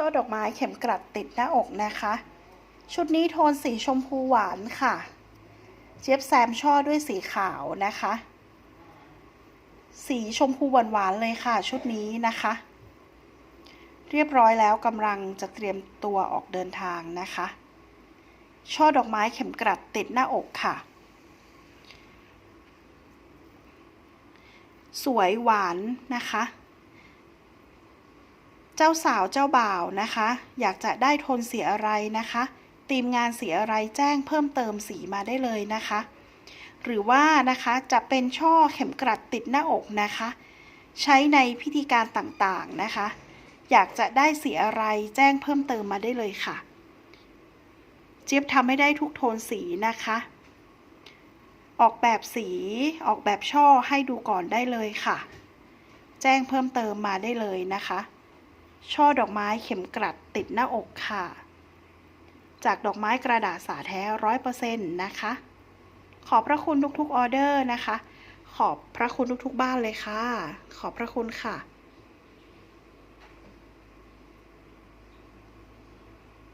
ช่อดอกไม้เข็มกลัดติดหน้าอกนะคะ ชุดนี้โทนสีชมพูหวานค่ะ เจี๊ยบแซมช่อด้วยสีขาวนะคะ สีชมพูหวานๆเลยค่ะ ชุดนี้นะคะ เรียบร้อยแล้วกำลังจะเตรียมตัวออกเดินทางนะคะ ช่อดอกไม้เข็มกลัดติดหน้าอกค่ะ สวยหวานนะคะ เจ้าสาวเจ้าบ่าวนะคะ อยากจะได้โทนสีอะไรนะคะทีมงานสีอะไรแจ้งเพิ่มเติมสีมาได้เลยนะคะ หรือว่านะคะจะเป็นช่อเข็มกลัดติดหน้าอกนะคะ ใช้ในพิธีการต่างๆนะคะ อยากจะได้สีอะไรแจ้งเพิ่มเติมมาได้เลยค่ะ เจี๊ยบทำให้ได้ทุกโทนสีนะคะ ออกแบบสีออกแบบช่อให้ดูก่อนได้เลยค่ะ แจ้งเพิ่มเติมมาได้เลยนะคะ ช่อดอกไม้เข็มกลัดติดหน้าอกค่ะ จากดอกไม้กระดาษสาแท้ร้อยเปอร์เซ็นต์นะคะ ขอบพระคุณทุกๆออเดอร์นะคะ ขอบพระคุณทุกๆบ้านเลยค่ะ ขอบพระคุณค่ะ